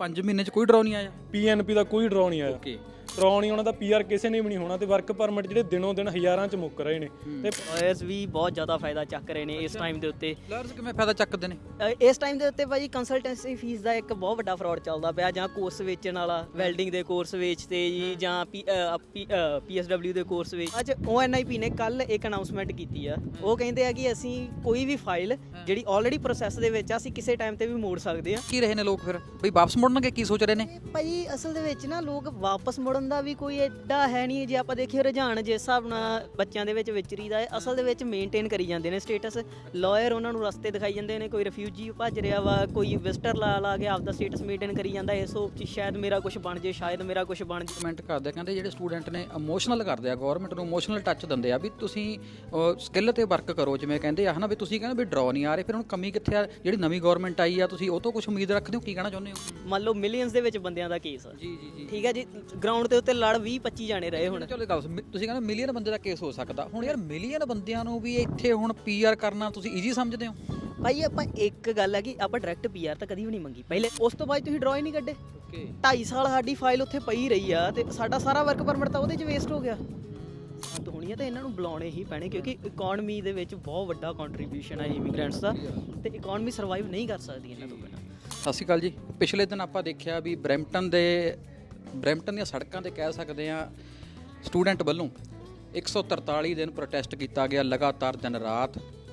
5 ਮਹੀਨੇ ਚ ਕੋਈ ਡਰਾਅ ਨਹੀਂ ਆਇਆ? ਪੀਐਨਪੀ ਦਾ ਕੋਈ ਡਰਾਅ ਨਹੀਂ ਆਇਆ। ਓਕੇ ਨਹੀਂ ਉਹਨਾਂ ਦਾ ਪੀਆਰ ਕਿਸੇ ਨੇ ਵੀ ਨਹੀਂ ਹੋਣਾ ਤੇ ਵਰਕ ਪਰਮਿਟ ਜਿਹੜੇ ਦਿਨੋਂ ਦਿਨ ਹਜ਼ਾਰਾਂ ਚ ਮੁੱਕ ਰਹੇ ਨੇ। ਤੇ ਲਾਇਰਸ ਵੀ ਬਹੁਤ ਜ਼ਿਆਦਾ ਫਾਇਦਾ ਚੱਕ ਰਹੇ ਨੇ ਇਸ ਟਾਈਮ ਦੇ ਉੱਤੇ। ਲਾਰਜ ਕਿਵੇਂ ਫਾਇਦਾ ਚੱਕਦੇ ਨੇ? ਅ, ਇਸ ਟਾਈਮ ਦੇ ਉੱਤੇ ਭਾਜੀ ਕੰਸਲਟੈਂਸੀ ਫੀਸ ਦਾ ਇੱਕ ਬਹੁਤ ਵੱਡਾ ਫਰਾਡ ਚੱਲਦਾ ਪਿਆ ਜਾਂ ਕੋਰਸ ਵੇਚਣ ਵਾਲਾ ਵੈਲਡਿੰਗ ਦੇ ਕੋਰਸ ਵੇਚਦੇ ਜੀ ਜਾਂ ਪੀਐਸਡਬਲਿਊ ਦੇ ਕੋਰਸ ਵੇਚ। ਅੱਜ ONIP ਨੇ ਕੱਲ ਇੱਕ ਅਨਾਉਂਸਮੈਂਟ ਕੀਤੀ ਆ। ਉਹ ਕਹਿੰਦੇ ਆ ਕਿ ਅਸੀਂ ਕੋਈ ਵੀ ਫਾਈਲ ਜਿਹੜੀ ਆਲਰੇਡੀ ਪ੍ਰੋਸੈਸ ਦੇ ਵਿੱਚ ਆ ਅਸੀਂ ਕਿਸੇ ਟਾਈਮ ਤੇ ਵੀ ਮੋੜ ਸਕਦੇ ਆ। ਕੀ ਰਹੇ ਨੇ ਲੋਕ ਫਿਰ? ਬਈ ਵਾਪਸ ਮੁੜਨਗੇ ਕੀ ਸੋਚ ਰਹੇ ਨੇ? ਭਾਈ ਅਸਲ ਦੇ ਵਿੱਚ ਨਾ ਲੋਕ ਵਾਪਸ ਮੁੜਨ ਦਾ ਵੀ ਕੋਈ ਐਡਾ ਹੈ ਨਹੀਂ ਜੇ ਆਪਾਂ ਦੇਖੀਏ ਰੁਝਾਨ ਜਿਸ ਹਿਸਾਬ ਨਾਲ ਬੱਚਿਆਂ ਦੇ ਵਿੱਚ ਵਿਚਰੀਦਾ ਹੈ ਅਸਲ ਦੇ ਵਿੱਚ ਮੇਨਟੇਨ ਕਰੀ ਜਾਂਦੇ ਨੇ ਸਟੇਟਸ ਲਾਇਰ ਉਹਨਾਂ ਨੂੰ ਰਸਤੇ ਦਿਖਾਈ ਜਾਂਦੇ ਨੇ ਕੋਈ ਰਿਫਿਊਜੀ ਭੱਜ ਰਿਹਾ ਵਾ ਕੋਈ ਵਿਜ਼ਟਰ ਲਾ ਲਾ ਕੇ ਆਪਦਾ ਸਟੇਟਸ ਮੇਨਟੇਨ ਕਰੀ ਜਾਂਦਾ ਇਸ ਹੋਪ 'ਚ ਸ਼ਾਇਦ ਮੇਰਾ ਕੁਝ ਬਣ ਜੇ ਸ਼ਾਇਦ ਮੇਰਾ ਕੁਝ ਬਣ ਜੇ। ਕਮੈਂਟ ਕਰਦੇ ਕਹਿੰਦੇ ਜਿਹੜੇ ਸਟੂਡੈਂਟ ਨੇ ਇਮੋਸ਼ਨਲ ਕਰਦੇ ਆ ਗਵਰਨਮੈਂਟ ਨੂੰ ਇਮੋਸ਼ਨਲ ਟੱਚ ਦਿੰਦੇ ਆ ਵੀ ਤੁਸੀਂ ਸਕਿੱਲ ਤੇ ਵਰਕ ਕਰੋ ਜਿਵੇਂ ਕਹਿੰਦੇ ਆ ਹਨਾ ਵੀ ਤੁਸੀਂ ਕਹਿੰਦੇ ਵੀ ਡਰਾਅ ਨਹੀਂ ਆ ਰਹੇ ਫਿਰ ਹੁਣ ਕਮੀ ਕਿੱਥੇ ਆ? ਜਿਹੜੀ ਨਵੀਂ ਗਵਰਨਮੈਂਟ ਆਈ ਆ ਤੁਸੀਂ ਉਹ ਤੋਂ ਕੁਝ ਉਮੀਦ ਰੱਖਦੇ ਹੋ ਕੀ ਕਹਿਣਾ ਚਾਹੁੰਦੇ ਹੋ? ਮੰਨ ਲਓ ਮਿਲੀਅਨਸ ਦੇ ਵਿੱਚ ਬੰਦਿਆਂ ਦਾ ਕੇਸ ਆ। ਜੀ ਜੀ ਜੀ। ਠੀਕ ਹੈ ਜੀ ਗਰਾਊਂਡ ਦੇ ਉੱਤੇ ਲੜ 20 25 ਜਾਣੇ ਰਹੇ ਹੁਣ। ਚਲੋ ਗੱਲ ਤੁਸੀਂ ਕਹਿੰਦੇ ਮਿਲੀਅਨ ਬੰਦੇ ਦਾ ਕੇਸ ਹੋ ਸਕਦਾ। ਹੁਣ ਯਾਰ ਮਿਲੀਅਨ ਬੰਦਿਆਂ ਨੂੰ ਵੀ ਇੱਥੇ ਹੁਣ ਪੀਆਰ ਕਰਨਾ ਤੁਸੀਂ ਈਜ਼ੀ ਸਮਝਦੇ ਹੋ? ਭਾਈ ਆਪਾਂ ਇੱਕ ਗੱਲ ਹੈ ਕਿ ਆਪਾਂ ਡਾਇਰੈਕਟ ਪੀਆਰ ਤਾਂ ਕਦੀ ਵੀ ਨਹੀਂ ਮੰਗੀ। ਪਹਿਲੇ ਉਸ ਤੋਂ ਬਾਅਦ ਤੁਸੀਂ ਡਰਾਅ ਹੀ ਨਹੀਂ ਕੱਢੇ। ਓਕੇ 2.5 ਸਾਲ ਸਾਡੀ ਫਾਈਲ ਉੱਥੇ ਪਈ ਰਹੀ ਆ ਤੇ ਸਾਡਾ ਸਾਰਾ ਵਰਕ ਪਰਮਿਟ ਤਾਂ ਉਹਦੇ 'ਚ ਵੇਸਟ ਹੋ ਗਿਆ। ਸੰਤ ਹੋਣੀ ਆ ਤੇ ਇਹਨਾਂ ਨੂੰ ਬੁਲਾਉਣੇ ਹੀ ਪੈਣੇ ਕਿਉਂਕਿ ਇਕਨੋਮੀ ਦੇ ਵਿੱਚ ਬਹੁਤ ਵੱਡਾ ਕੰਟਰੀਬਿਊਸ਼ਨ ਹੈ ਇਮੀਗ੍ਰੈਂਟਸ ਦਾ ਤੇ ਇਕਨੋਮੀ ਸਰਵਾਈਵ ਨਹੀਂ ਕਰ ਸਕਦੀ ਇਹਨਾਂ ਤੋਂ ਬਿਨਾਂ। ਸਤਿ ਸ਼੍ਰੀ ਅਕਾਲ ਜੀ। ਪਿਛਲੇ ਦਿਨ ਆਪਾਂ ਦੇਖਿਆ ਵੀ ਬਰੈਂਪਟਨ ਦੇ ਬਰੈਂਪਟਨ ਦੀਆਂ ਸੜਕਾਂ ਤੇ ਕਹਿ ਸਕਦੇ ਆ ਸਟੂਡੈਂਟ ਵੱਲੋਂ 143 ਦਿਨ ਪ੍ਰੋਟੈਸਟ ਕੀਤਾ ਗਿਆ ਲਗਾਤਾਰ ਦਿਨ ਰਾਤ।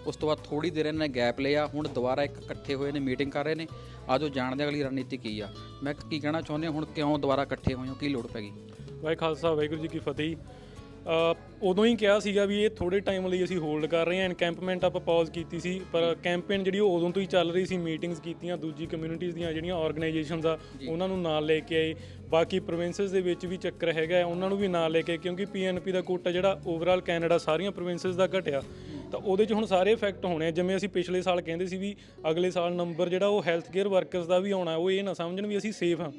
ਉਸ ਤੋਂ ਬਾਅਦ ਥੋੜੀ ਦੇਰ ਇਹਨਾਂ ਨੇ ਗੈਪ ਲਿਆ, ਹੁਣ ਦੁਬਾਰਾ ਇੱਕ ਇਕੱਠੇ ਹੋਏ ਨੇ ਮੀਟਿੰਗ ਕਰ ਰਹੇ ਨੇ। ਆਜੋ ਜਾਣਦੇ ਅਗਲੀ ਰਣਨੀਤੀ ਕੀ ਆ? ਮੈਂ ਕੀ ਕਹਿਣਾ ਚਾਹੁੰਦੇ ਹਾਂ ਹੁਣ ਕਿਉਂ ਦੁਬਾਰਾ ਇਕੱਠੇ ਹੋਏ ਹੋ? ਕੀ ਲੋੜ ਪੈ ਗਈ? ਵਾਹਿ ਖਾਲਸਾ ਵਾਹਿਗੁਰੂ ਜੀ ਕੀ ਫਤਿਹ। ਉਦੋਂ ਹੀ ਕਿਹਾ ਸੀਗਾ ਵੀ ਇਹ ਥੋੜੇ ਟਾਈਮ ਲਈ ਅਸੀਂ ਹੋਲਡ ਕਰ ਰਹੇ ਹਾਂ। ਐਨਕੈਂਪਮੈਂਟ ਆਪਾਂ ਪਾਜ਼ ਕੀਤੀ ਸੀ ਪਰ ਕੈਂਪੇਨ ਜਿਹੜੀ ਉਹ ਉਦੋਂ ਤੋਂ ਹੀ ਚੱਲ ਰਹੀ ਸੀ ਮੀਟਿੰਗਸ ਕੀਤੀਆਂ ਦੂਜੀ ਕਮਿਊਨਿਟੀਆਂ ਦੀਆਂ ਜਿਹੜੀਆਂ ਆਰਗੇਨਾਈਜੇਸ਼ਨਸ ਆ ਉਹਨਾਂ ਨੂੰ ਨਾਲ ਲੈ ਕੇ ਆਏ। ਬਾਕੀ ਪ੍ਰੋਵਿੰਸਸ ਦੇ ਵਿੱਚ ਵੀ ਚੱਕਰ ਹੈਗਾ ਉਹਨਾਂ ਨੂੰ ਵੀ ਨਾਲ ਲੈ ਕੇ ਕਿਉਂਕਿ ਪੀਐਨਪੀ ਦਾ ਕੋਟਾ ਜਿਹੜਾ ਓਵਰਆਲ ਕੈਨੇਡਾ ਸਾਰੀਆਂ ਪ੍ਰੋਵਿੰਸਸ ਦਾ ਘਟਿਆ। ਤਾਂ ਉਹਦੇ 'ਚ ਹੁਣ ਸਾਰੇ ਇਫੈਕਟ ਹੋਣੇ ਆ। ਜਿਵੇਂ ਅਸੀਂ ਪਿਛਲੇ ਸਾਲ ਕਹਿੰਦੇ ਸੀ ਵੀ ਅਗਲੇ ਸਾਲ ਨੰਬਰ ਜਿਹੜਾ ਉਹ ਹੈਲਥ ਕੇਅਰ ਵਰਕਰਸ ਦਾ ਵੀ ਆਉਣਾ ਉਹ ਇਹ ਨਾ ਸਮਝਣ ਵੀ ਅਸੀਂ ਸੇਫ ਹਾਂ।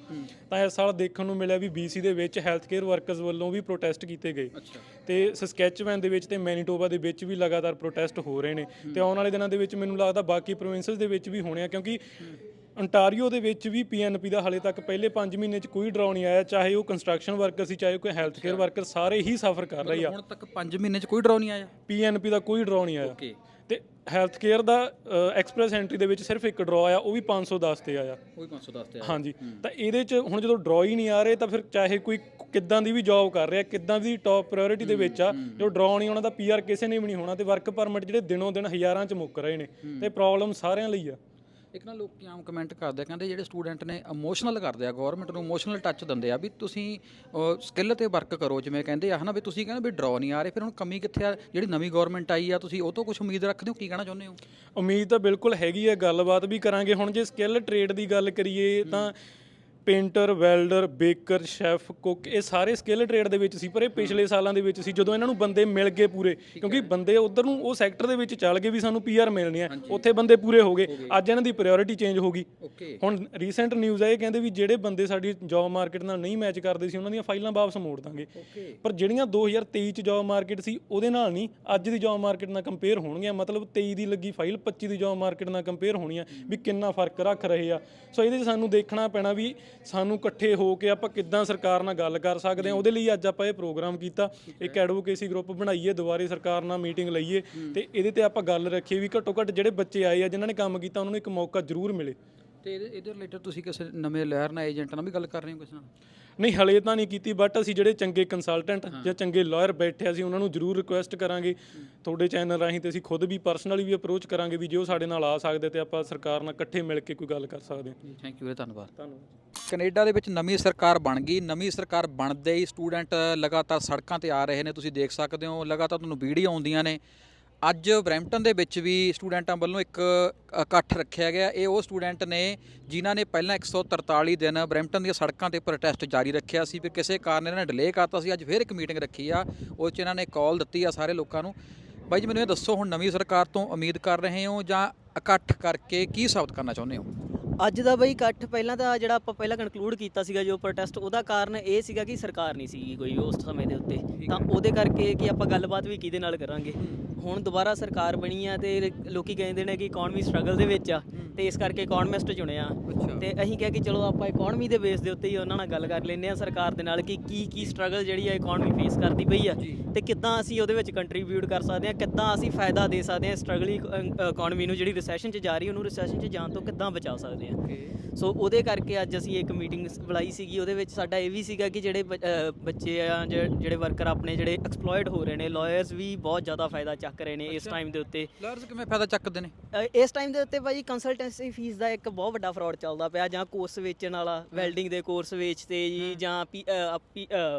ਤਾਂ ਇਸ ਸਾਲ ਦੇਖਣ ਨੂੰ ਮਿਲਿਆ ਵੀ BC ਦੇ ਵਿੱਚ ਹੈਲਥ ਕੇਅਰ ਵਰਕਰਸ ਵੱਲੋਂ ਵੀ ਪ੍ਰੋਟੈਸਟ ਕੀਤੇ ਗਏ। ਤੇ ਸਸਕੈਚਵੈਨ ਦੇ ਵਿੱਚ ਤੇ ਮੈਨੀਟੋਬਾ ਦੇ ਵਿੱਚ ਵੀ ਲਗਾਤਾਰ ਪ੍ਰੋਟੈਸਟ ਹੋ ਰਹੇ ਨੇ। ਤੇ ਆਉਣ ਵਾਲੇ ਦਿਨਾਂ ਦੇ ਵਿੱਚ ਮੈਨੂੰ ਲੱਗਦਾ ਬਾਕੀ ਪ੍ਰੋਵਿੰਸਸ ਦੇ ਵਿੱਚ ਵੀ ਹੋਣੇ ਆ ਕਿਉਂਕਿ ontario ਦੇ ਵਿੱਚ ਵੀ ਪੀਐਨਪੀ ਦਾ ਹਾਲੇ ਤੱਕ ਪਹਿਲੇ 5 ਮਹੀਨੇ 'ਚ ਕੋਈ ਡਰਾਅ ਨਹੀਂ ਆਇਆ ਚਾਹੇ ਉਹ ਕੰਸਟਰਕਸ਼ਨ ਵਰਕਰ ਸੀ ਚਾਹੇ ਕੋਈ ਹੈਲਥ ਕੇਅਰ ਵਰਕਰ ਸਾਰੇ ਹੀ ਸਫਰ ਕਰ ਰਹੇ ਆ। ਹੁਣ ਤੱਕ 5 ਮਹੀਨੇ 'ਚ ਕੋਈ ਡਰਾਅ ਨਹੀਂ ਆਇਆ? ਪੀਐਨਪੀ ਦਾ ਕੋਈ ਡਰਾਅ ਨਹੀਂ ਆਇਆ। ਓਕੇ ਤੇ ਹੈਲਥ ਕੇਅਰ ਦਾ ਐਕਸਪ੍ਰੈਸ ਐਂਟਰੀ ਦੇ ਵਿੱਚ ਸਿਰਫ ਇੱਕ ਡਰਾਅ ਆਇਆ ਉਹ ਵੀ 510 ਤੇ ਆਇਆ। ਕੋਈ 510 ਤੇ ਹਾਂਜੀ। ਤਾਂ ਇਹਦੇ 'ਚ ਹੁਣ ਜਦੋਂ ਡਰਾਅ ਹੀ ਨਹੀਂ ਆ ਰਹੇ ਤਾਂ ਫਿਰ ਚਾਹੇ ਕੋਈ ਕਿੱਦਾਂ ਦੀ ਵੀ ਜੌਬ ਕਰ ਰਿਹਾ ਕਿੱਦਾਂ ਦੀ ਟੌਪ ਪ੍ਰਾਇੋਰਟੀ ਦੇ ਵਿੱਚ ਆ ਜੋ ਡਰਾਅ ਨਹੀਂ ਉਹਨਾਂ ਦਾ ਪੀਆਰ ਕਿਸੇ ਨੇ ਵੀ ਨਹੀਂ ਹੋਣਾ ਤੇ ਵਰਕ ਪਰਮਿਟ ਜਿਹੜੇ ਦਿਨੋਂ ਦਿਨ ਹਜ਼ਾਰਾਂ 'ਚ ਮੁੱਕ ਰਹੇ ਨੇ। ਤੇ ਪ੍ਰੋਬਲਮ ਸਾਰਿਆਂ ਲਈ ਆ। ਇੱਕ ਨਾ ਲੋਕ ਆਮ ਕਮੈਂਟ ਕਰਦੇ ਆ, ਕਹਿੰਦੇ ਜਿਹੜੇ ਸਟੂਡੈਂਟ ਨੇ ਇਮੋਸ਼ਨਲ ਕਰਦੇ ਆ ਗਵਰਨਮੈਂਟ ਨੂੰ ਇਮੋਸ਼ਨਲ ਟੱਚ ਦਿੰਦੇ ਆ ਵੀ ਤੁਸੀਂ ਸਕਿੱਲ ਤੇ ਵਰਕ ਕਰੋ, ਜਿਵੇਂ ਕਹਿੰਦੇ ਆ ਹਨਾ ਵੀ ਤੁਸੀਂ ਕਹਿੰਦੇ ਵੀ ਡਰਾਅ ਨਹੀਂ ਆ ਰਹੇ, ਫਿਰ ਹੁਣ ਕਮੀ ਕਿੱਥੇ ਆ? ਜਿਹੜੀ ਨਵੀਂ ਗਵਰਨਮੈਂਟ ਆਈ ਆ, ਤੁਸੀਂ ਉਹ ਤੋਂ ਕੁਝ ਉਮੀਦ ਰੱਖਦੇ ਹੋ? ਕੀ ਕਹਿਣਾ ਚਾਹੁੰਦੇ ਹੋ? ਉਮੀਦ ਤਾਂ ਬਿਲਕੁਲ ਹੈਗੀ ਹੈ ਗੱਲਬਾਤ ਵੀ ਕਰਾਂਗੇ। ਹੁਣ ਜੇ ਸਕਿੱਲ ਟ੍ਰੇਡ ਦੀ ਗੱਲ ਕਰੀਏ ਤਾਂ painter welder baker chef cook ਇਹ ਸਾਰੇ ਸਕਿੱਲ ਟ੍ਰੇਡ ਦੇ ਵਿੱਚ ਸੀ ਪਰ ਇਹ ਪਿਛਲੇ ਸਾਲਾਂ ਦੇ ਵਿੱਚ ਸੀ ਜਦੋਂ ਇਹਨਾਂ ਨੂੰ ਬੰਦੇ ਮਿਲ ਗਏ ਪੂਰੇ ਕਿਉਂਕਿ ਬੰਦੇ ਉਧਰ ਨੂੰ ਉਹ ਸੈਕਟਰ ਦੇ ਵਿੱਚ ਚੱਲ ਗਏ ਵੀ ਸਾਨੂੰ ਪੀਆਰ ਮਿਲਣੀ ਆ ਉੱਥੇ ਬੰਦੇ ਪੂਰੇ ਹੋ ਗਏ ਅੱਜ ਇਹਨਾਂ ਦੀ ਪ੍ਰਾਇੋਰਟੀ ਚੇਂਜ ਹੋ ਗਈ। ਹੁਣ ਰੀਸੈਂਟ ਨਿਊਜ਼ ਆ ਇਹ ਕਹਿੰਦੇ ਵੀ ਜਿਹੜੇ ਬੰਦੇ ਸਾਡੀ ਜੌਬ ਮਾਰਕੀਟ ਨਾਲ ਨਹੀਂ ਮੈਚ ਕਰਦੇ ਸੀ ਉਹਨਾਂ ਦੀਆਂ ਫਾਈਲਾਂ ਵਾਪਸ ਮੋੜ ਦਾਂਗੇ। ਪਰ ਜਿਹੜੀਆਂ 2023 ਚ ਜੌਬ ਮਾਰਕੀਟ ਸੀ ਉਹਦੇ ਨਾਲ ਨਹੀਂ ਅੱਜ ਦੀ ਜੌਬ ਮਾਰਕੀਟ ਨਾਲ ਕੰਪੇਅਰ ਹੋਣਗੀਆਂ ਮਤਲਬ 23 ਦੀ ਲੱਗੀ ਫਾਈਲ 25 ਦੀ ਜੌਬ ਮਾਰਕੀਟ ਨਾਲ ਕੰਪੇਅਰ ਹੋਣੀਆਂ ਵੀ ਕਿੰਨਾ ਫ਼ਰਕ ਰੱਖ ਰਹੇ ਆ। ਸੋ ਇਹਦੇ 'ਚ ਸਾਨੂੰ ਦੇਖਣਾ ਪੈਣਾ ਵੀ ਸਾਨੂੰ ਇਕੱਠੇ ਹੋ ਕੇ ਆਪਾਂ ਕਿੱਦਾਂ ਸਰਕਾਰ ਨਾਲ ਗੱਲ ਕਰ ਸਕਦੇ ਹਾਂ, ਉਹਦੇ ਲਈ ਅੱਜ ਆਪਾਂ ਇਹ ਪ੍ਰੋਗਰਾਮ ਕੀਤਾ। ਇੱਕ ਐਡਵੋਕੇਸੀ ਗਰੁੱਪ ਬਣਾਈਏ, ਦੁਬਾਰੇ ਸਰਕਾਰ ਨਾਲ ਮੀਟਿੰਗ ਲਈਏ ਤੇ ਇਹਦੇ ਤੇ ਆਪਾਂ ਗੱਲ ਰੱਖੀਏ ਵੀ ਘੱਟੋ ਘੱਟ ਜਿਹੜੇ ਬੱਚੇ ਆਏ ਆ, ਜਿਨ੍ਹਾਂ ਨੇ ਕੰਮ ਕੀਤਾ, ਉਹਨਾਂ ਨੂੰ ਇੱਕ ਮੌਕਾ ਜ਼ਰੂਰ ਮਿਲੇ। ਤੇ ਇਹਦੇ ਇਹਦੇ ਰਿਲੇਟਡ ਤੁਸੀਂ ਕਿਸੇ ਨਵੇਂ ਲਹਿਰ ਨਾਲ ਏਜੰਟ ਨਾਲ ਵੀ ਗੱਲ ਕਰ ਰਹੇ ਹੋ ਕਿਸੇ ਨਾਲ? ਨਹੀਂ ਹਲੇ ਤਾਂ ਨਹੀਂ ਕੀਤੀ ਬਟ ਅਸੀਂ ਜਿਹੜੇ ਚੰਗੇ ਕੰਸਲਟੈਂਟ ਜਾਂ ਚੰਗੇ ਲਾਇਰ ਬੈਠੇ ਆ, ਅਸੀਂ ਉਹਨਾਂ ਨੂੰ ਜ਼ਰੂਰ ਰਿਕੁਐਸਟ ਕਰਾਂਗੇ। ਤੁਹਾਡੇ ਚੈਨਲ ਰਾਹੀਂ ਤੇ ਅਸੀਂ ਖੁਦ ਵੀ ਪਰਸਨਲੀ ਵੀ ਅਪਰੋਚ ਕਰਾਂਗੇ ਵੀ ਜੇ ਉਹ ਸਾਡੇ ਨਾਲ ਆ ਸਕਦੇ ਤੇ ਆਪਾਂ ਸਰਕਾਰ ਨਾਲ ਇਕੱਠੇ ਮਿਲ ਕੇ ਕੋਈ ਗੱਲ ਕਰ ਸਕਦੇ ਹਾਂ। ਥੈਂਕ ਯੂ ਵੀਰੇ ਧੰਨਵਾਦ। ਧੰਨਵਾਦ। ਕੈਨੇਡਾ ਦੇ ਵਿੱਚ ਨਵੀਂ ਸਰਕਾਰ ਬਣ ਗਈ। ਨਵੀਂ ਸਰਕਾਰ ਬਣਦੇ ਹੀ ਸਟੂਡੈਂਟ ਲਗਾਤਾਰ ਸੜਕਾਂ ਤੇ ਆ ਰਹੇ ਨੇ ਤੁਸੀਂ ਦੇਖ ਸਕਦੇ ਹੋ ਲਗਾਤਾਰ ਤੁਹਾਨੂੰ ਵੀਡੀਓ ਆਉਂਦੀਆਂ ਨੇ। ਅੱਜ ਬਰੈਂਪਟਨ ਦੇ ਵਿੱਚ ਵੀ ਸਟੂਡੈਂਟਾਂ ਵੱਲੋਂ ਇੱਕ ਇਕੱਠ ਰੱਖਿਆ ਗਿਆ। ਇਹ ਉਹ ਸਟੂਡੈਂਟ ਨੇ ਜਿਨ੍ਹਾਂ ਨੇ ਪਹਿਲਾਂ 143 ਦਿਨ ਬਰੈਂਪਟਨ ਦੀਆਂ ਸੜਕਾਂ ਤੇ ਪ੍ਰੋਟੈਸਟ ਜਾਰੀ ਰੱਖਿਆ ਸੀ। ਫਿਰ ਕਿਸੇ ਕਾਰਨ ਇਹਨਾਂ ਨੇ ਡਿਲੇ ਕਰਤਾ ਸੀ। ਅੱਜ ਫਿਰ ਇੱਕ ਮੀਟਿੰਗ ਰੱਖੀ ਆ ਉਹ 'ਚ ਇਹਨਾਂ ਨੇ ਕਾਲ ਦਿੱਤੀ ਆ ਸਾਰੇ ਲੋਕਾਂ ਨੂੰ। ਬਾਈ ਜੀ ਮੈਨੂੰ ਇਹ ਦੱਸੋ ਹੁਣ ਨਵੀਂ ਸਰਕਾਰ ਤੋਂ ਉਮੀਦ ਕਰ ਰਹੇ ਹੋ ਜਾਂ ਇਕੱਠ ਕਰਕੇ ਕੀ ਸਾਬਤ ਕਰਨਾ ਚਾਹੁੰਦੇ ਹੋ? ਅੱਜ ਦਾ ਬਈ ਇਕੱਠ ਪਹਿਲਾਂ ਤਾਂ ਜਿਹੜਾ ਆਪਾਂ ਪਹਿਲਾਂ ਕਨਕਲੂਡ ਕੀਤਾ ਸੀਗਾ ਜੋ ਪ੍ਰੋਟੈਸਟ ਉਹਦਾ ਕਾਰਨ ਇਹ ਸੀਗਾ ਕਿ ਸਰਕਾਰ ਨਹੀਂ ਸੀਗੀ ਕੋਈ ਉਸ ਸਮੇਂ ਦੇ ਉੱਤੇ। ਤਾਂ ਉਹਦੇ ਕਰਕੇ ਕਿ ਆਪਾਂ ਗੱਲਬਾਤ ਵੀ ਕਿਹਦੇ ਨਾਲ ਕਰਾਂਗੇ। ਹੁਣ ਦੁਬਾਰਾ ਸਰਕਾਰ ਬਣੀ ਆ ਤੇ ਲੋਕੀ ਕਹਿੰਦੇ ਨੇ ਕਿ ਇਕਨੋਮੀ ਸਟਰਗਲ ਦੇ ਵਿੱਚ ਆ ਤੇ ਇਸ ਕਰਕੇ ਇਕਨੋਮਿਸਟ ਚੁਣਿਆ। ਤੇ ਅਸੀਂ ਕਿਹਾ ਕਿ ਚਲੋ ਆਪਾਂ ਇਕਨੋਮੀ ਦੇ ਬੇਸ ਦੇ ਉੱਤੇ ਹੀ ਉਹਨਾਂ ਨਾਲ ਗੱਲ ਕਰ ਲੈਂਦੇ ਆ ਸਰਕਾਰ ਦੇ ਨਾਲ ਕਿ ਕੀ ਕੀ ਸਟਰਗਲ ਜਿਹੜੀ ਆ ਇਕਨੋਮੀ ਫੇਸ ਕਰਦੀ ਪਈ ਆ। ਤੇ ਕਿੱਦਾਂ ਅਸੀਂ ਉਹਦੇ ਵਿੱਚ ਕੰਟਰੀਬਿਊਟ ਕਰ ਸਕਦੇ ਆ ਕਿੱਦਾਂ ਅਸੀਂ ਫਾਇਦਾ ਦੇ ਸਕਦੇ ਆ ਸਟਰਗਲਿੰਗ ਇਕਨੋਮੀ ਨੂੰ ਜਿਹੜੀ ਰਿਸੈਸ਼ਨ 'ਚ ਜਾ ਰਹੀ ਉਹਨੂੰ ਰਿਸੈਸ਼ਨ 'ਚ ਜਾਣ ਤੋਂ ਕਿੱਦਾਂ ਬਚਾ ਸਕਦੇ ਆ ਸੋ ਉਹਦੇ ਕਰਕੇ ਅੱਜ ਅਸੀਂ ਇੱਕ ਮੀਟਿੰਗ ਬੁਲਾਈ ਸੀਗੀ ਉਹਦੇ ਵਿੱਚ ਸਾਡਾ ਇਹ ਵੀ ਸੀਗਾ ਕਿ ਜਿਹੜੇ ਬੱਚੇ ਆ ਜਿਹੜੇ ਵਰਕਰ ਆਪਣੇ ਜਿਹੜੇ ਐਕਸਪਲੋਇਟ ਹੋ ਰਹੇ ਨੇ ਲਾਇਰਸ ਵੀ ਬਹੁਤ ਜ਼ਿਆਦਾ ਫਾਇਦਾ ਚੱਕ ਰਹੇ ਨੇ ਇਸ। ਟਾਈਮ ਦੇ ਉੱਤੇ। ਲਾਇਰਸ ਕਿਵੇਂ ਫਾਇਦਾ ਚੱਕਦੇ ਨੇ? ਇਸ ਟਾਈਮ ਦੇ ਉੱਤੇ ਭਾਜੀ ਕੰਸਲਟੈਂਸੀ ਫੀਸ ਦਾ ਇੱਕ ਬਹੁਤ ਵੱਡਾ ਫਰਾਡ ਚੱਲਦਾ ਪਿਆ ਜਾਂ ਕੋਰਸ ਵੇਚਣ ਵਾਲਾ ਵੈਲਡਿੰਗ ਦੇ ਕੋਰਸ ਵੇਚਦੇ ਜੀ ਜਾਂ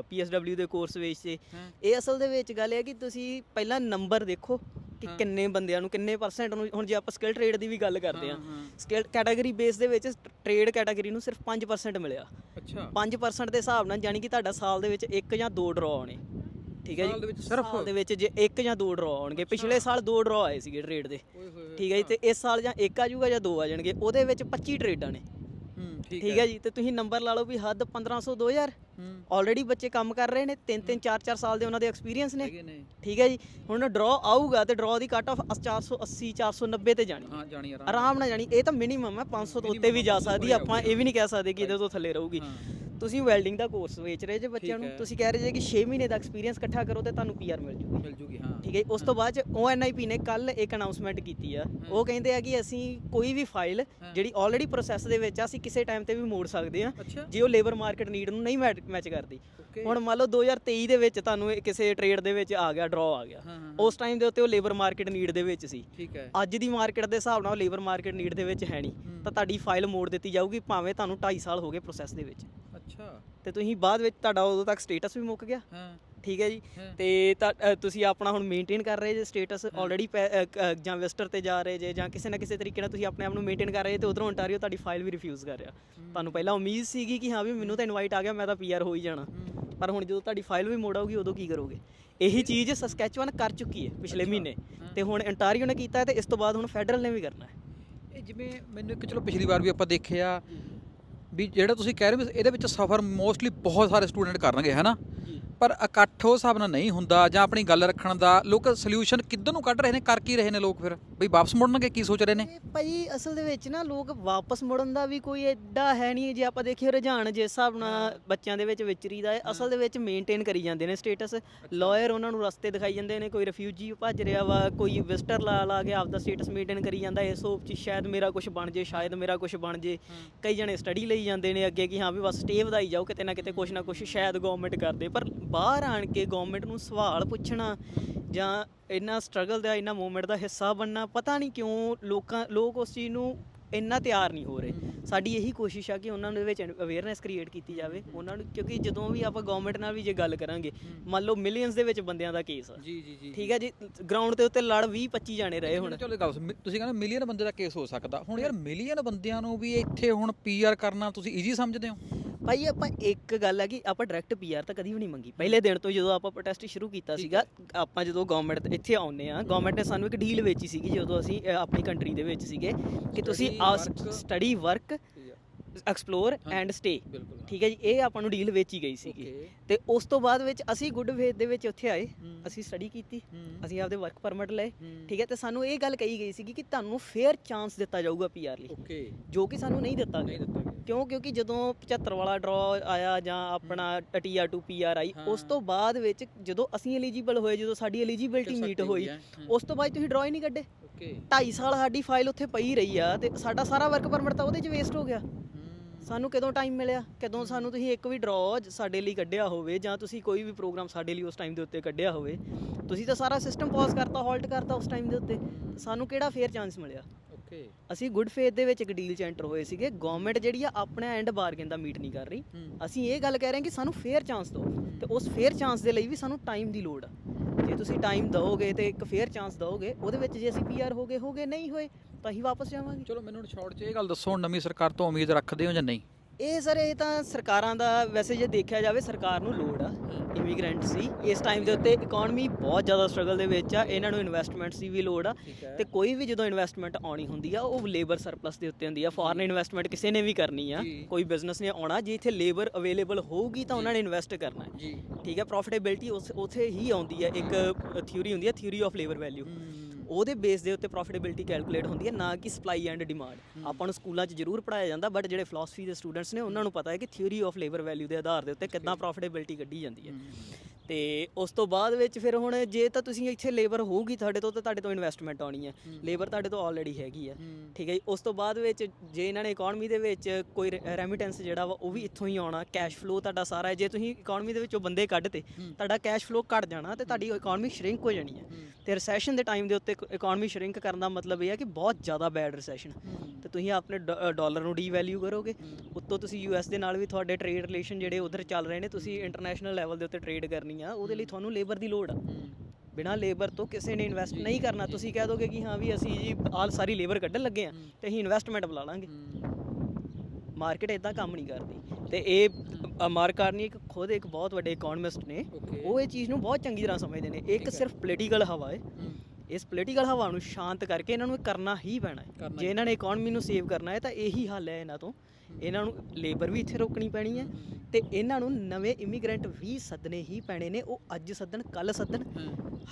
ਪੀਐਸਡਬਲਿਊ ਦੇ ਕੋਰਸ ਵੇਚਦੇ ਹਾਂ। ਇਹ ਅਸਲ ਦੇ ਵਿੱਚ ਗੱਲ ਇਹ ਹੈ ਕਿ ਤੁਸੀਂ ਪਹਿਲਾਂ ਨੰਬਰ ਦੇਖੋ ਕਿ। ਕਿੰਨੇ ਬੰਦਿਆਂ ਨੂੰ ਕਿੰਨੇ ਪਰਸੈਂਟ ਨੂੰ ਹੁਣ ਜੇ ਆਪਾਂ ਸਕਿੱਲ ਟ੍ਰੇਡ ਦੀ ਵੀ ਗੱਲ ਕਰਦੇ ਹਾਂ ਹਾਂ ਸਕਿੱਲ ਕੈਟਾਗਰੀ ਬੇਸ ਦੇ ਵਿੱਚ ਟ੍ਰੇਡ ਕੈਟਾਗਰੀ ਨੂੰ ਸਿਰਫ 5% ਮਿਲਿਆ। ਅੱਛਾ। 5% ਦੇ ਹਿਸਾਬ ਨਾਲ ਜਾਨੀ ਕਿ ਤੁਹਾਡਾ ਸਾਲ ਦੇ ਵਿੱਚ ਇੱਕ ਜਾਂ ਦੋ ਡਰਾ ਆਉਣੇ। ਠੀਕ ਹੈ ਸਾਲ ਦੇ ਜੀ ਵਿੱਚ ਸਿਰਫ? ਸਾਲ ਦੇ ਵਿੱਚ ਜੇ ਇੱਕ ਜਾਂ ਦੋ ਡਰਾ ਆਉਣਗੇ। ਪਿਛਲੇ ਸਾਲ ਦੋ ਡਰਾ ਆਏ ਸੀਗੇ ਟ੍ਰੇਡ ਦੇ। ਓਏ ਹੋਏ ਠੀਕ ਹੈ ਜੀ? ਤੇ ਇਸ ਸਾਲ ਜਾਂ ਇੱਕ ਆ ਜਾਊਗਾ ਜਾਂ ਦੋ ਆ ਜਾਣਗੇ। ਉਹਦੇ ਵਿੱਚ 25 ਟ੍ਰੇਡਾਂ ਨੇ। ਹੂੰ ਠੀਕ ਹੈ ਜੀ। ਤੇ ਤੁਸੀਂ ਨੰਬਰ ਲਾ ਲਓ ਵੀ ਹੱਦ 1500 2000 ਹੂੰ ਆਲਰੇਡੀ ਬੱਚੇ ਕੰਮ ਕਰ ਰਹੇ ਨੇ 3 3 4 4 ਸਾਲ ਦੇ ਉਹਨਾਂ ਦੇ ਐਕਸਪੀਰੀਅੰਸ ਨੇ। ਠੀਕ ਹੈ ਜੀ। ਹੁਣ ਡਰਾ ਆਊਗਾ ਤੇ ਡਰਾ ਦੀ ਕੱਟ ਆਫ 480 490 ਤੇ ਜਾਣੀ। ਹਾਂ ਜਾਣੀ ਆਰਾਮ ਨਾਲ। ਜਾਣੀ। ਇਹ ਤਾਂ ਮਿਨੀਮਮ ਹੈ 500 ਤੋਂ ਉੱਤੇ ਵੀ ਜਾ ਸਕਦੀ ਆਪਾਂ ਇਹ ਵੀ ਨਹੀਂ ਕਹਿ ਸਕਦੇ ਕਿ ਇਹਦੇ ਤੋਂ ਥੱਲੇ ਰਹੂਗੀ। ਤੁਸੀਂ ਵੈਲਡਿੰਗ ਦਾ ਕੋਰਸ ਵੇਚ ਰਹੇ ਜੇ ਬੱਚਿਆਂ ਨੂੰ। ਤੁਸੀਂ ਕਹਿ ਰਹੇ ਜੇ ਕਿ 6 ਮਹੀਨੇ ਦਾ ਐਕਸਪੀਰੀਅੰਸ ਇਕੱਠਾ ਕਰੋ ਤੇ ਤੁਹਾਨੂੰ ਪੀਆਰ ਮਿਲ ਜੂਗੀ। ਮਿਲ ਜੂਗੀ ਹਾਂ। ਠੀਕ ਹੈ। ਉਸ ਤੋਂ ਬਾਅਦ ONIP ਨੇ ਕੱਲ ਇੱਕ ਅਨਾਉਂਸਮੈਂਟ ਕੀਤੀ ਆ। ਉਹ ਕਹਿੰਦੇ ਆ ਕਿ ਅਸੀਂ ਕੋਈ ਵੀ ਫਾਈਲ। ਜਿਹੜੀ ਆਲਰੇਡੀ ਪ੍ਰੋਸੈਸ ਦੇ ਵਿੱਚ ਆ ਅਸੀਂ ਕਿਸੇ ਟਾਈਮ ਤੇ ਵੀ ਮੋੜ ਸਕਦੇ ਆ ਜੇ ਉਹ ਲੇਬਰ ਮਾਰਕੀਟ ਨੀਡ ਨੂੰ ਨਹੀਂ ਮੈਚ ਕਰਦੀ। ਹੁਣ ਮੰਨ ਲਓ 2023 ਦੇ ਵਿੱਚ ਤੁਹਾਨੂੰ ਇਹ ਕਿਸੇ ਟ੍ਰੇਡ ਦੇ ਵਿੱਚ ਆ ਗਿਆ ਡਰਾ ਆ ਗਿਆ। ਉਸ ਟਾਈਮ ਦੇ ਉੱਤੇ ਉਹ ਲੇਬਰ ਮਾਰਕੀਟ ਨੀਡ ਦੇ ਵਿੱਚ ਸੀ। ਅੱਜ ਦੀ ਮਾਰਕੀਟ ਦੇ ਹਿਸਾਬ ਨਾਲ ਲੇਬਰ ਮਾਰਕੀਟ ਨੀਡ ਦੇ ਵਿੱਚ ਹੈ ਨਹੀਂ। ਤਾਂ ਤੁਹਾਡੀ ਫਾਈਲ ਮੋੜ ਦਿੱਤੀ ਜਾਊਗੀ ਭਾਵੇਂ ਤੁਹਾਨੂੰ 2.5 ਸਾਲ ਹੋ ਗਏ ਪ੍ਰੋਸੈਸ ਦੇ ਵਿੱਚ। ਅੱਛਾ। ਤੇ ਤੁਸੀਂ ਬਾਅਦ ਵਿੱਚ ਤੁਹਾਡਾ ਉਦੋਂ ਤੱਕ ਸਟੇਟਸ ਵੀ ਮੁੱਕ ਗਿਆ। ਹਾਂ। ਠੀਕ ਹੈ ਜੀ। ਤੇ ਤਾਂ, ਅ, ਤੁਸੀਂ ਆਪਣਾ ਹੁਣ ਮੇਨਟੇਨ ਕਰ ਰਹੇ ਜੇ ਸਟੇਟਸ ਆਲਰੇਡੀ ਜਾਂ ਵਿਜ਼ਟਰ ਤੇ ਜਾ ਰਹੇ ਜੇ ਜਾਂ ਕਿਸੇ ਨਾ ਕਿਸੇ ਤਰੀਕੇ ਨਾਲ ਤੁਸੀਂ ਆਪਣੇ ਆਪ ਨੂੰ ਮੇਨਟੇਨ ਕਰ ਰਹੇ ਤੇ ਉਧਰੋਂ ontario ਤੁਹਾਡੀ ਫਾਈਲ ਵੀ ਰਿਫਿਊਜ਼ ਕਰ ਰਿਹਾ। ਤੁਹਾਨੂੰ ਪਹਿਲਾਂ ਉਮੀਦ ਸੀਗੀ ਕਿ ਹਾਂ ਵੀ ਮੈਨੂੰ ਤਾਂ ਇਨਵਾਈਟ ਆ ਗਿਆ ਮੈਂ ਤਾਂ ਪੀਆਰ ਹੋ ਹੀ ਜਾਣਾ। ਪਰ ਹੁਣ ਜਦੋਂ ਤੁਹਾਡੀ ਫਾਈਲ ਵੀ ਮੋੜ ਆਊਗੀ ਉਦੋਂ ਕੀ ਕਰੋਗੇ? ਇਹੀ ਚੀਜ਼ ਸਸਕੈਚੁਅਨ ਕਰ ਚੁੱਕੀ ਹੈ ਪਿਛਲੇ ਮਹੀਨੇ ਤੇ ਹੁਣ ontario ਨੇ ਕੀਤਾ ਹੈ ਤੇ ਇਸ ਤੋਂ ਬਾਅਦ ਹੁਣ ਫੈਡਰਲ ਨੇ ਵੀ ਕਰਨਾ ਹੈ। ਇਹ ਜਿਵੇਂ ਮੈਨੂੰ ਇੱਕ ਚਲੋ ਪਿਛਲੀ ਵਾਰ ਵੀ ਆਪਾਂ ਦੇਖਿਆ ਵੀ ਜਿਹੜਾ ਤੁਸੀਂ ਕਹਿ ਰਹੇ ਹੋ ਵੀ ਇਹਦੇ ਵਿੱਚ ਸਫਰ ਮੋਸਟਲੀ ਬਹੁਤ ਸਾਰੇ ਸਟੂਡੈਂਟ ਕਰਨਗੇ ਹਨਾ ਜੀ। ਪਰ ਇਕੱਠ ਹਿਸਾਬ ਨਾਲ ਨਹੀਂ ਹੁੰਦਾ ਜਾਂ ਆਪਣੀ ਗੱਲ ਰੱਖਣ ਦਾ ਲੋਕ ਸੋਲੂਸ਼ਨ ਕਿੱਧਰ ਨੂੰ ਕੱਢ ਰਹੇ ਨੇ ਕਰ ਕੀ ਰਹੇ ਨੇ ਲੋਕ ਫਿਰ? ਬਈ ਵਾਪਸ ਮੁੜਨਗੇ ਕੀ ਸੋਚ ਰਹੇ ਨੇ? ਭਾਈ ਅਸਲ ਦੇ ਵਿੱਚ ਨਾ ਲੋਕ ਵਾਪਸ ਮੁੜਨ ਦਾ ਵੀ ਕੋਈ ਐਡਾ ਹੈ ਨਹੀਂ ਜੇ ਆਪਾਂ ਦੇਖੀਏ ਰੁਝਾਨ ਜਿਸ ਹਿਸਾਬ ਨਾਲ ਬੱਚਿਆਂ ਦੇ ਵਿੱਚ ਵਿਚਰੀਦਾ ਹੈ ਅਸਲ ਦੇ ਵਿੱਚ ਮੇਨਟੇਨ ਕਰੀ ਜਾਂਦੇ ਨੇ ਸਟੇਟਸ ਲਾਇਰ ਉਹਨਾਂ ਨੂੰ ਰਸਤੇ ਦਿਖਾਈ ਜਾਂਦੇ ਨੇ ਕੋਈ ਰਿਫਿਊਜੀ ਭੱਜ ਰਿਹਾ ਵਾ ਕੋਈ ਵਿਜ਼ਟਰ ਲਾ ਲਾ ਕੇ ਆਪਦਾ ਸਟੇਟਸ ਮੇਨਟੇਨ ਕਰੀ ਜਾਂਦਾ ਇਸ ਹੋਪ 'ਚ ਸ਼ਾਇਦ ਮੇਰਾ ਕੁਝ ਬਣ ਜੇ ਸ਼ਾਇਦ ਮੇਰਾ ਕੁਝ ਬਣ ਜੇ। ਕਈ ਜਣੇ ਸਟੱਡੀ ਲਈ ਜਾਂਦੇ ਨੇ ਅੱਗੇ ਕਿ ਹਾਂ ਵੀ ਬਸ ਸਟੇ ਵਧਾਈ ਜਾਓ ਕਿਤੇ ਨਾ ਕਿਤੇ ਕੁਝ ਨਾ ਕੁਝ ਸ਼ਾਇਦ ਗਵਰਨਮੈਂਟ ਕਰਦੇ ਪਰ ਬਾਹਰ ਆਣ ਕੇ ਗਵਰਨਮੈਂਟ ਨੂੰ ਸਵਾਲ ਪੁੱਛਣਾ ਜਾਂ ਇੰਨਾ ਸਟਰਗਲ ਦਾ ਇੰਨਾ ਮੂਵਮੈਂਟ ਦਾ ਹਿੱਸਾ ਬਣਨਾ ਪਤਾ ਨਹੀਂ ਕਿਉਂ ਲੋਕਾਂ ਲੋਕ ਉਸ ਚੀਜ਼ ਨੂੰ ਇੰਨਾ ਤਿਆਰ ਨਹੀਂ ਹੋ ਰਹੇ। ਸਾਡੀ ਇਹੀ ਕੋਸ਼ਿਸ਼ ਆ ਕਿ ਉਹਨਾਂ ਦੇ ਵਿੱਚ ਅਵੇਅਰਨੈਸ ਕ੍ਰੀਏਟ ਕੀਤੀ ਜਾਵੇ। ਉਹਨਾਂ ਨੂੰ ਕਿਉਂਕਿ ਜਦੋਂ ਵੀ ਆਪਾਂ ਗਵਰਨਮੈਂਟ ਨਾਲ ਵੀ ਜੇ ਗੱਲ ਕਰਾਂਗੇ ਮੰਨ ਲਓ ਮਿਲੀਅਨਸ ਦੇ ਵਿੱਚ ਬੰਦਿਆਂ ਦਾ ਕੇਸ ਆ। ਜੀ ਜੀ ਜੀ ਠੀਕ ਹੈ ਜੀ? ਗਰਾਊਂਡ ਦੇ ਉੱਤੇ ਲੜ 20 25 ਜਾਣੇ ਰਹੇ ਹੁਣ। ਚਲੋ ਗੱਲ ਤੁਸੀਂ ਕਹਿੰਦੇ ਮਿਲੀਅਨ ਬੰਦੇ ਦਾ ਕੇਸ ਹੋ ਸਕਦਾ। ਹੁਣ ਯਾਰ ਮਿਲੀਅਨ ਬੰਦਿਆਂ ਨੂੰ ਵੀ ਇੱਥੇ ਹੁਣ ਪੀਆਰ ਕਰਨਾ ਤੁਸੀਂ ਈਜ਼ੀ ਸਮਝਦੇ ਹੋ? ਭਾਈ ਆਪਾਂ ਇੱਕ ਗੱਲ ਹੈ ਕਿ ਆਪਾਂ ਡਾਇਰੈਕਟ ਪੀਆਰ ਤਾਂ ਕਦੀ ਵੀ ਨਹੀਂ ਮੰਗੀ। ਪਹਿਲੇ ਦਿਨ ਤੋਂ ਜਦੋਂ ਆਪਾਂ ਪ੍ਰੋਟੈਸਟ ਸ਼ੁਰੂ ਕੀਤਾ ਸੀਗਾ ਆਪਾਂ ਜਦੋਂ ਗਵਰਨਮੈਂਟ ਇੱਥੇ ਆਉਂਦੇ ਆ ਗਵਰਨਮੈਂਟ ਨੇ ਸਾਨੂੰ ਇੱਕ ਡੀਲ ਵੇਚੀ ਸੀਗੀ ਜਦੋਂ ਅਸੀਂ ਅ, ਆਪਣੀ ਕੰਟਰੀ ਦੇ ਵਿੱਚ ਸੀਗੇ ਕਿ ਤੁਸੀਂ work- study work explore and stay ਬਿਲਕੁਲ। ਠੀਕ ਹੈ ਜੀ ਇਹ ਆਪਾਂ ਨੂੰ ਡੀਲ ਵੇਚੀ ਗਈ ਸੀਗੀ। ਤੇ ਉਸ ਤੋਂ ਬਾਅਦ ਵਿੱਚ ਅਸੀਂ ਗੁੱਡ ਫੇਥ ਦੇ ਵਿੱਚ ਉੱਥੇ ਆਏ ਹੂੰ। ਅਸੀਂ ਸਟੱਡੀ ਕੀਤੀ ਹੂੰ। ਅਸੀਂ ਆਪਦੇ ਵਰਕ ਪਰਮਿਟ ਲਏ। ਹੂੰ। ਠੀਕ ਹੈ ਤੇ ਸਾਨੂੰ ਇਹ ਗੱਲ ਕਹੀ ਗਈ ਸੀਗੀ ਕਿ ਤੁਹਾਨੂੰ ਫੇਅਰ ਚਾਂਸ ਦਿੱਤਾ ਜਾਊਗਾ ਪੀਆਰ ਲਈ। ਓਕੇ ਜੋ ਕਿ ਸਾਨੂੰ ਨਹੀਂ ਦਿੱਤਾ ਨਹੀਂ ਗਿਆ ਦਿੱਤਾ ਗਿਆ। ਕਿਉਂ? ਕਿਉਂਕਿ ਜਦੋਂ 75 ਵਾਲਾ ਡਰਾ ਆਇਆ ਜਾਂ ਆਪਣਾ ਟੀਆਰ 2 ਪੀਆਰ ਆਈ ਉਸ। ਤੋਂ ਬਾਅਦ ਵਿੱਚ ਜਦੋਂ ਅਸੀਂ ਐਲੀਜੀਬਲ ਹੋਏ ਜਦੋਂ ਸਾਡੀ ਐਲੀਜੀਬਿਲਟੀ ਮੀਟ ਹੋਈ ਉਸ ਤੋਂ ਬਾਅਦ ਤੁਸੀਂ ਡਰਾ ਹੀ ਨਹੀਂ ਕੱਢੇ। ਓਕੇ 2.5 ਸਾਲ ਸਾਡੀ ਫਾਈਲ ਉੱਥੇ ਪਈ ਰਹੀ ਆ ਤੇ ਸਾਡਾ ਸਾਰਾ ਵਰਕ ਪਰਮਿਟ ਤਾਂ ਉਹਦੇ 'ਚ ਵੇਸਟ ਹੋ ਗਿਆ। ਸਾਨੂੰ ਕਦੋਂ ਟਾਈਮ ਮਿਲਿਆ? ਕਦੋਂ ਸਾਨੂੰ ਤੁਸੀਂ ਇੱਕ ਵੀ ਡਰਾ ਸਾਡੇ ਲਈ ਕੱਢਿਆ ਹੋਵੇ ਜਾਂ ਤੁਸੀਂ ਕੋਈ ਵੀ ਪ੍ਰੋਗਰਾਮ ਸਾਡੇ ਲਈ ਉਸ ਟਾਈਮ ਦੇ ਉੱਤੇ ਕੱਢਿਆ ਹੋਵੇ, ਤੁਸੀਂ ਤਾਂ ਸਾਰਾ ਸਿਸਟਮ ਪੌਜ਼ ਕਰਤਾ ਹਾਲਟ ਕਰਤਾ ਉਸ ਟਾਈਮ ਦੇ ਉੱਤੇ ਸਾਨੂੰ ਕਿਹੜਾ ਫੇਅਰ ਚਾਂਸ ਮਿਲਿਆ? ਓਕੇ ਅਸੀਂ ਗੁੱਡ ਫੇਥ ਦੇ ਵਿੱਚ ਇੱਕ ਡੀਲ 'ਚ ਐਂਟਰ ਹੋਏ ਸੀਗੇ। ਗਵਰਨਮੈਂਟ ਜਿਹੜੀ ਆ ਆਪਣਾ ਐਂਡ ਬਾਰਗੇਨ ਦਾ ਮੀਟ ਨਹੀਂ ਕਰ ਰਹੀ। ਅਸੀਂ ਇਹ ਗੱਲ ਕਹਿ ਰਹੇ ਹਾਂ ਕਿ ਸਾਨੂੰ ਫੇਅਰ ਚਾਂਸ ਦਿਓ। ਤੇ ਉਸ ਫੇਅਰ ਚਾਂਸ ਦੇ ਲਈ ਵੀ ਸਾਨੂੰ ਟਾਈਮ ਦੀ ਲੋੜ ਆ। ਜੇ ਤੁਸੀਂ ਟਾਈਮ ਦਿਓਗੇ ਤੇ ਇੱਕ ਫੇਅਰ ਚਾਂਸ ਦਿਓਗੇ ਉਹਦੇ ਵਿੱਚ ਜੇ ਅਸੀਂ ਪੀਆਰ ਹੋਗੇ ਹੋਗੇ ਨਹੀਂ ਹੋਏ ਤਾਂ ਅਸੀਂ ਵਾਪਸ ਜਾਵਾਂਗੇ। ਚਲੋ ਮੈਨੂੰ ਹੁਣ ਸ਼ਾਰਟ 'ਚ ਇਹ ਗੱਲ ਦੱਸੋ ਹੁਣ ਨਵੀਂ ਸਰਕਾਰ ਤੋਂ ਉਮੀਦ ਰੱਖਦੇ ਹੋ ਜਾਂ ਨਹੀਂ? ਇਹ ਸਰ ਇਹ ਤਾਂ ਸਰਕਾਰਾਂ ਦਾ ਵੈਸੇ ਜੇ ਦੇਖਿਆ ਜਾਵੇ ਸਰਕਾਰ ਨੂੰ ਲੋੜ ਆ ਇਮੀਗ੍ਰੈਂਟ ਸੀ ਇਸ ਟਾਈਮ ਦੇ ਉੱਤੇ ਇਕਨੋਮੀ ਬਹੁਤ ਜ਼ਿਆਦਾ ਸਟਰਗਲ ਦੇ ਵਿੱਚ ਆ ਇਹਨਾਂ ਨੂੰ ਇਨਵੈਸਟਮੈਂਟਸ ਦੀ ਵੀ ਲੋੜ ਆ। ਤੇ ਕੋਈ ਵੀ ਜਦੋਂ ਇਨਵੈਸਟਮੈਂਟ ਆਉਣੀ ਹੁੰਦੀ ਆ ਉਹ ਲੇਬਰ ਸਰਪਲਸ ਦੇ ਉੱਤੇ ਹੁੰਦੀ ਆ। ਫੋਰਨ ਇਨਵੈਸਟਮੈਂਟ ਕਿਸੇ ਨੇ ਵੀ ਕਰਨੀ ਆ। ਕੋਈ ਬਿਜ਼ਨਸ ਨੇ ਆਉਣਾ ਜੇ ਇੱਥੇ ਲੇਬਰ ਅਵੇਲੇਬਲ ਹੋਊਗੀ ਤਾਂ ਉਹਨਾਂ ਨੇ ਇਨਵੈਸਟ ਕਰਨਾ ਹੈ। ਠੀਕ ਹੈ ਪ੍ਰੋਫਿਟੇਬਿਲਟੀ ਉਸ ਉਥੇ ਹੀ ਆਉਂਦੀ ਹੈ ਇੱਕ ਥਿਊਰੀ ਹੁੰਦੀ ਹੈ ਥਿਊਰੀ ਆਫ ਲੇਬਰ ਵੈਲਿਊ ਉਹਦੇ ਬੇਸ ਦੇ ਉੱਤੇ ਪ੍ਰੋਫਿਟੇਬਿਲਟੀ ਕੈਲਕੂਲੇਟ ਹੁੰਦੀ ਹੈ ਨਾ ਕਿ ਸਪਲਾਈ ਐਂਡ ਡਿਮਾਂਡ ਆਪਾਂ ਨੂੰ ਸਕੂਲਾਂ 'ਚ ਜ਼ਰੂਰ ਪੜਾਇਆ ਜਾਂਦਾ ਬਟ ਜਿਹੜੇ ਫਿਲਾਸਫੀ ਦੇ ਸਟੂਡੈਂਟਸ ਨੇ ਉਹਨਾਂ ਨੂੰ ਪਤਾ ਹੈ ਕਿ ਥਿਊਰੀ ਆਫ ਲੇਬਰ ਵੈਲਿਊ ਦੇ ਆਧਾਰ ਦੇ ਉੱਤੇ ਕਿੱਦਾਂ ਪ੍ਰੋਫਿਟੇਬਿਲਟੀ ਕੱਢੀ ਜਾਂਦੀ ਹੈ। ਤੇ ਉਸ ਤੋਂ ਬਾਅਦ ਵਿੱਚ ਫਿਰ ਹੁਣ ਜੇ ਤਾਂ ਤੁਸੀਂ ਇੱਥੇ ਲੇਬਰ ਹੋਊਗੀ ਤੁਹਾਡੇ ਤੋਂ ਤਾਂ ਤੁਹਾਡੇ ਤੋਂ ਇਨਵੈਸਟਮੈਂਟ ਆਉਣੀ ਹੈ। ਲੇਬਰ ਤੁਹਾਡੇ ਤੋਂ ਆਲਰੇਡੀ ਹੈਗੀ ਹੈ। ਠੀਕ ਹੈ ਜੀ ਉਸ ਤੋਂ ਬਾਅਦ ਵਿੱਚ ਜੇ ਇਹਨਾਂ ਨੇ ਇਕਨੋਮੀ ਦੇ ਵਿੱਚ ਕੋਈ ਰੈਮਿਟੈਂਸ ਜਿਹੜਾ ਵਾ ਉਹ ਵੀ ਇੱਥੋਂ ਹੀ ਆਉਣਾ ਕੈਸ਼ ਫਲੋ ਤੁਹਾਡਾ ਸਾਰਾ ਹੈ। ਜੇ ਤੁਸੀਂ ਇਕਨੋਮੀ ਦੇ ਵਿੱਚੋਂ ਬੰਦੇ ਕੱਢਤੇ ਤੁਹਾਡਾ ਕੈਸ਼ ਫਲੋ ਘਟ ਜਾਣਾ ਤੇ ਤੁਹਾਡੀ ਇਕਨੋਮੀ ਸ਼ਰਿੰਕ ਹੋ ਜਾਣੀ ਹੈ। ਤੇ ਰਿਸੈਸ਼ਨ ਦੇ ਟਾਈਮ ਦੇ ਉੱਤੇ ਇਕਨੋਮੀ ਸ਼ਰਿੰਕ ਕਰਨ ਦਾ ਮਤਲਬ ਇਹ ਹੈ ਕਿ ਬਹੁਤ ਜ਼ਿਆਦਾ ਬੈਡ ਰਿਸੈਸ਼ਨ ਤੇ ਤੁਸੀਂ ਆਪਣੇ ਡਾਲਰ ਨੂੰ ਡੀਵੈਲਿਊ ਕਰੋਗੇ। ਉੱਤੋਂ ਤੁਸੀਂ ਯੂਐਸ ਦੇ ਨਾਲ ਵੀ ਤੁਹਾਡੇ ਟ੍ਰੇਡ ਰਿਲੇਸ਼ਨ ਜਿਹੜੇ ਉਧਰ ਚੱਲ ਰਹੇ ਨੇ ਤੁਸੀਂ ਇੰਟਰਨੈਸ਼ਨਲ ਲੈਵਲ ਦੇ ਉੱਤੇ ਟ੍ਰੇਡ ਕਰਨੀ ਆ ਉਹਦੇ ਲਈ ਤੁਹਾਨੂੰ ਲੇਬਰ ਦੀ ਲੋੜ ਆ। ਬਿਨਾ ਲੇਬਰ ਤੋਂ ਕਿਸੇ ਨੇ ਇਨਵੈਸਟ ਨਹੀਂ ਕਰਨਾ ਤੁਸੀਂ ਕਹਿ ਦੋਗੇ ਕਿ ਹਾਂ ਵੀ ਅਸੀਂ ਜੀ ਆਲ ਸਾਰੀ ਲੇਬਰ ਕੱਢਣ ਲੱਗੇ ਆ ਤੇ ਅਸੀਂ ਇਨਵੈਸਟਮੈਂਟ ਬੁਲਾ ਲਾਂਗੇ। ਮਾਰਕੀਟ ਇਦਾਂ ਕੰਮ ਨਹੀਂ ਕਰਦੀ। ਤੇ ਇਹ ਮਾਰਕ ਕਾਰਨੀ ਇੱਕ ਖੁਦ ਇੱਕ ਬਹੁਤ ਵੱਡੇ ਇਕਨੋਮਿਸਟ ਨੇ. ਉਹ ਇਹ ਚੀਜ਼ ਨੂੰ ਬਹੁਤ ਚੰਗੀ ਤਰ੍ਹਾਂ ਸਮਝਦੇ ਨੇ। ਇੱਕ ਸਿਰਫ ਪੋਲੀਟੀਕਲ ਹਵਾ ਹੈ। ਇਸ ਪੋਲੀਟੀਕਲ ਹਵਾ ਨੂੰ ਸ਼ਾਂਤ ਕਰਕੇ ਇਹਨਾਂ ਨੂੰ ਕਰਨਾ ਹੀ ਪੈਣਾ ਹੈ। ਜੇ ਇਹਨਾਂ ਨੇ ਇਕਨੋਮੀ ਨੂੰ ਸੇਵ ਕਰਨਾ ਹੈ ਤਾਂ ਇਹੀ ਹੱਲ ਹੈ ਇਹਨਾਂ ਤੋਂ। ਇਹਨਾਂ ਨੂੰ ਲੇਬਰ ਵੀ ਇੱਥੇ ਰੋਕਣੀ ਪੈਣੀ ਹੈ ਤੇ ਇਹਨਾਂ ਨੂੰ ਨਵੇਂ ਇਮੀਗ੍ਰੈਂਟ ਵੀ ਸੱਦਣੇ ਹੀ ਪੈਣੇ ਨੇ ਉਹ ਅੱਜ ਸੱਦਣ ਕੱਲ ਸੱਦਣ।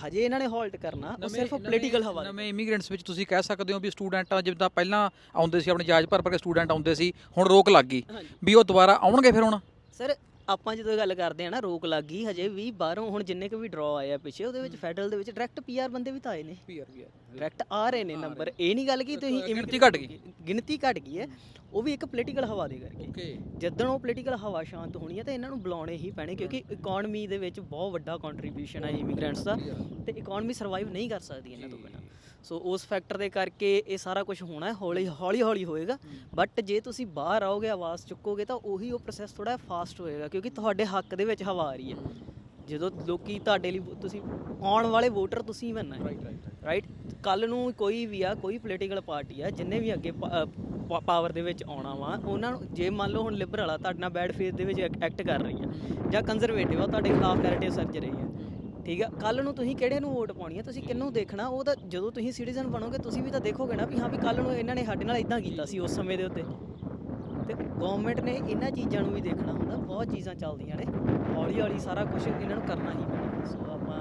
ਹਜੇ ਇਹਨਾਂ ਨੇ ਹਾਲਟ ਕਰਨਾ ਉਹ ਸਿਰਫ ਪੋਲੀਟੀਕਲ ਹਵਾ ਨਵੇਂ ਇਮੀਗ੍ਰੈਂਟਸ ਵਿੱਚ ਤੁਸੀਂ ਕਹਿ ਸਕਦੇ ਹੋ ਵੀ ਸਟੂਡੈਂਟ ਜਿੱਦਾਂ ਪਹਿਲਾਂ ਆਉਂਦੇ ਸੀ ਆਪਣੇ ਜਾਜ ਭਰ ਭਰ ਕੇ ਸਟੂਡੈਂਟ ਆਉਂਦੇ ਸੀ ਹੁਣ ਰੋਕ ਲੱਗ ਗਈ। ਵੀ ਉਹ ਦੁਬਾਰਾ ਆਉਣਗੇ ਫਿਰ ਹੁਣ? ਸਰ ਆਪਾਂ ਜਦੋਂ ਗੱਲ ਕਰਦੇ ਆ ਨਾ ਰੋਕ ਲੱਗ ਗਈ ਹਜੇ ਵੀ ਬਾਹਰੋਂ ਹੁਣ ਜਿੰਨੇ ਕੁ ਵੀ ਡਰਾ ਆਏ ਆ ਪਿੱਛੇ ਉਹਦੇ ਵਿੱਚ ਫੈਡਰਲ ਦੇ ਵਿੱਚ ਡਾਇਰੈਕਟ ਪੀਆਰ ਬੰਦੇ ਵੀ ਤਾਂ ਆਏ ਨੇ। ਡਾਇਰੈਕਟ ਆ ਰਹੇ ਨੇ ਨੰਬਰ ਇਹ ਨਹੀਂ ਗੱਲ ਕਿ ਤੁਸੀਂ ਗਿਣਤੀ ਘੱਟ ਗਈ। ਗਿਣਤੀ ਘਟ ਗਈ ਹੈ। ਉਹ ਵੀ ਇੱਕ ਪੋਲੀਟੀਕਲ ਹਵਾ ਦੇ ਕਰਕੇ। ਜਦੋਂ ਉਹ ਪੋਲੀਟੀਕਲ ਹਵਾ ਸ਼ਾਂਤ ਹੋਣੀ ਹੈ ਤਾਂ ਇਹਨਾਂ ਨੂੰ ਬੁਲਾਉਣੇ ਹੀ ਪੈਣੇ ਕਿਉਂਕਿ ਇਕਨੋਮੀ ਦੇ ਵਿੱਚ ਬਹੁਤ ਵੱਡਾ ਕੰਟਰੀਬਿਊਸ਼ਨ ਹੈ। ਇਮੀਗ੍ਰੈਂਟਸ ਦਾ ਤੇ ਇਕਨੋਮੀ ਸਰਵਾਈਵ ਨਹੀਂ ਕਰ ਸਕਦੀ ਇਹਨਾਂ ਤੋਂ ਬਿਨਾਂ। ਸੋ ਉਸ ਫੈਕਟਰ ਦੇ ਕਰਕੇ ਇਹ ਸਾਰਾ ਕੁਝ ਹੋਣਾ ਹੈ ਹੌਲੀ ਹੌਲੀ ਹੌਲੀ ਹੋਏਗਾ। ਬਟ ਜੇ ਤੁਸੀਂ ਬਾਹਰ ਆਓਗੇ ਆਵਾਜ਼ ਚੁੱਕੋਗੇ ਤਾਂ ਉਹੀ ਉਹ ਪ੍ਰੋਸੈਸ ਥੋੜਾ ਫਾਸਟ ਹੋਏਗਾ ਕਿਉਂਕਿ ਤੁਹਾਡੇ ਹੱਕ ਦੇ ਵਿੱਚ ਹਵਾ ਆ ਰਹੀ ਹੈ। ਜਦੋਂ ਲੋਕੀ ਤੁਹਾਡੇ ਲਈ ਤੁਸੀਂ ਆਉਣ ਵਾਲੇ ਵੋਟਰ ਤੁਸੀਂ ਬਣਨਾ ਹੈ। ਰਾਈਟ ਕੱਲ ਨੂੰ ਕੋਈ ਵੀ ਆ ਕੋਈ ਪੋਲੀਟੀਕਲ ਪਾਰਟੀ ਆ ਜਿੰਨੇ ਵੀ ਅੱਗੇ ਪਾਵਰ ਦੇ ਵਿੱਚ ਆਉਣਾ ਵਾ ਉਹਨਾਂ ਨੂੰ ਜੇ ਮੰਨ ਲਓ ਹੁਣ ਲਿਬਰਲ ਆ ਤੁਹਾਡੇ ਨਾਲ ਬੈਡ ਫੇਥ ਦੇ ਵਿੱਚ ਐਕਟ ਕਰ ਰਹੀ ਆ ਜਾਂ ਕੰਜ਼ਰਵੇਟਿਵ ਆ ਤੁਹਾਡੇ ਖਿਲਾਫ ਨੈਰੇਟਿਵ ਸਰਜ ਰਹੀ ਆ। ਠੀਕ ਆ ਕੱਲ ਨੂੰ ਤੁਸੀਂ ਕਿਹੜੇ ਨੂੰ ਵੋਟ ਪਾਉਣੀ ਆ? ਤੁਸੀਂ ਕਿਹਨੂੰ ਦੇਖਣਾ? ਉਹ ਤਾਂ ਜਦੋਂ ਤੁਸੀਂ ਸਿਟੀਜ਼ਨ ਬਣੋਗੇ ਤੁਸੀਂ ਵੀ ਤਾਂ ਦੇਖੋਗੇ ਨਾ ਵੀ ਹਾਂ ਵੀ ਕੱਲ ਨੂੰ ਇਹਨਾਂ ਨੇ ਸਾਡੇ ਨਾਲ ਇਦਾਂ ਕੀਤਾ ਸੀ ਉਸ ਸਮੇਂ ਦੇ ਉੱਤੇ। ਤੇ ਗਵਰਨਮੈਂਟ ਨੇ ਇਹਨਾਂ ਚੀਜ਼ਾਂ ਨੂੰ ਵੀ ਦੇਖਣਾ ਹੁੰਦਾ ਬਹੁਤ ਚੀਜ਼ਾਂ ਚੱਲਦੀਆਂ ਨੇ। ਹੌਲੀ ਹੌਲੀ ਸਾਰਾ ਕੁਝ ਇਹਨਾਂ ਨੂੰ ਕਰਨਾ ਹੀ ਪੈਣਾ। ਸੋ ਆਪਾਂ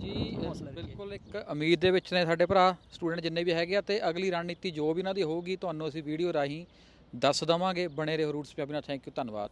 ਜੀ। ਬਿਲਕੁਲ ਇੱਕ ਉਮੀਦ ਦੇ ਵਿੱਚ ਨੇ ਸਾਡੇ ਭਰਾ ਸਟੂਡੈਂਟ ਜਿੰਨੇ ਵੀ ਹੈਗੇ ਆ ਤੇ ਅਗਲੀ ਰਣਨੀਤੀ ਜੋ ਵੀ ਇਹਨਾਂ ਦੀ ਹੋਊਗੀ ਤੁਹਾਨੂੰ ਅਸੀਂ ਵੀਡੀਓ ਰਾਹੀਂ ਦੱਸ ਦਵਾਂਗੇ। ਬਣੇ ਰਹੋ ਰੂਟਸ ਪੰਜਾਬੀ ਨਾਲ ਥੈਂਕ ਯੂ ਧੰਨਵਾਦ।